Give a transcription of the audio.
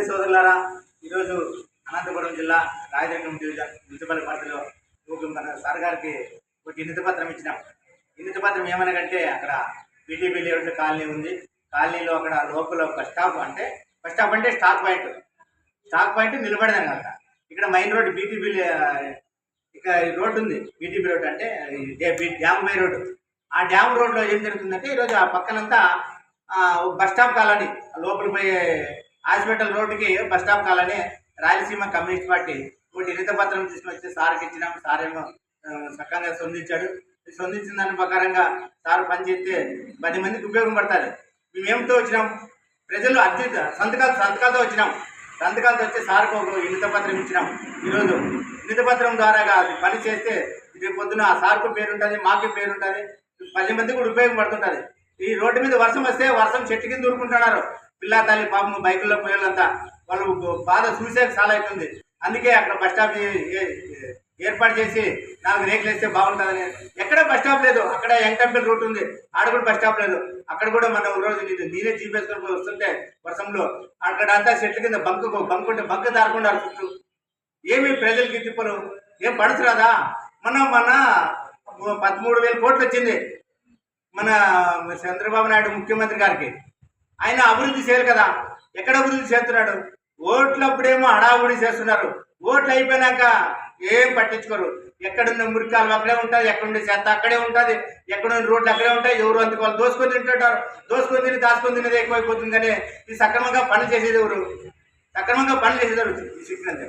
సోదరులారా ఈరోజు అనంతపురం జిల్లా రాయదుర్గం డివిజన్ మున్సిపల్ పరిధిలో ఒక మన సార్ గారికి ఒక ఇన్నిత పత్రం ఇచ్చినాం. ఇన్నిత పత్రం ఏమనగంటే అక్కడ బీటీపీ లేఅవుట్ కాలనీ ఉంది. కాలనీలో అక్కడ లోపల ఒక స్టాప్ అంటే ఫస్ట్ స్టాప్ అంటే స్టాక్ పాయింట్. స్టాక్ పాయింట్ నిలబడదాం కనుక ఇక్కడ మెయిన్ రోడ్ బీటీపీ ఇక రోడ్డు ఉంది. బీటీపీ రోడ్ అంటే డ్యామ్ బై రోడ్. ఆ డ్యామ్ రోడ్లో ఏం జరుగుతుందంటే ఈరోజు ఆ పక్కనంతా ఒక బస్ స్టాప్ కాలనీ. లోపలికి పోయే హాస్పిటల్ రోడ్డుకి bus stop colony Rayalaseema communist party ఒకటి ఇరిత పత్రం తీసుకొచ్చి సార్కి ఇచ్చినాం సార్ ఏమో సక్కంగా స్పందించాడు. స్పందించిన దాని ప్రకారంగా సార్ పనిచేస్తే పది మందికి ఉపయోగపడతారు మేము వచ్చినాం? ప్రజలు అత్యంత సంతకాలు సంతకాలతో వచ్చినాం. సంతకాలతో వచ్చి సార్కు ఒక వినత పత్రం ఇచ్చినాం. ఈరోజు వినత పత్రం ద్వారాగా అది పని చేస్తే రేపు పొద్దున ఆ సార్కు పేరు ఉంటుంది మాకు పేరు ఉంటుంది పది మందికి కూడా ఉపయోగపడుతుంటుంది ఈ రోడ్డు మీద వర్షం వస్తే వర్షం చెట్టు కింద ఊరుకుంటున్నారు. పిల్ల తల్లి పాపం బైకుల్లో పోయేళ్ళంతా వాళ్ళు బాధ చూసే చాలా అవుతుంది అందుకే అక్కడ బస్ స్టాప్ ఏ- ఏర్పాటు చేసి నాలుగు రేకులు వేస్తే బాగుంటుందని. ఎక్కడ బస్ స్టాప్ లేదు అక్కడ ఎంటంపల్ రూట్ ఉంది. ఆడ కూడా బస్ స్టాప్ లేదు. అక్కడ కూడా మనం రోజు నేను నేనే జీపేసుకొని వస్తుంటే వర్షంలో అక్కడ అంతా చెట్ల కింద బంకు బంక్ ఉంటే బంక్ దారకుండా చుట్టూ. ఏమి ప్రజలకి తిప్పరు ఏం పడుతురాదా మన మన పదమూడు వేల కోట్లు వచ్చింది. మన చంద్రబాబు నాయుడు ముఖ్యమంత్రి గారికి. ఆయన అభివృద్ధి చేయరు కదా. ఎక్కడ అభివృద్ధి చేస్తున్నాడు? ఓట్లప్పుడేమో హడావుడి చేస్తున్నారు. ఓట్లు అయిపోయినాక ఏం పట్టించుకోరు. ఎక్కడున్న మురికాలు అక్కడే ఉంటుంది ఎక్కడుండే చెత్త అక్కడే ఉంటుంది ఎక్కడున్న రోడ్లు అక్కడే ఉంటాయి ఎవరు అందుకు వాళ్ళు దోసుకొని తింటుంటారు. దోసుకొని తిని దాచుకొని తినేది ఎక్కువైపోతుంది కానీ ఈ సక్రమంగా పనులు చేసేది ఎవరు? సక్రమంగా పనులు చేసేది ఎవరు? ఈ సిగ్నల్.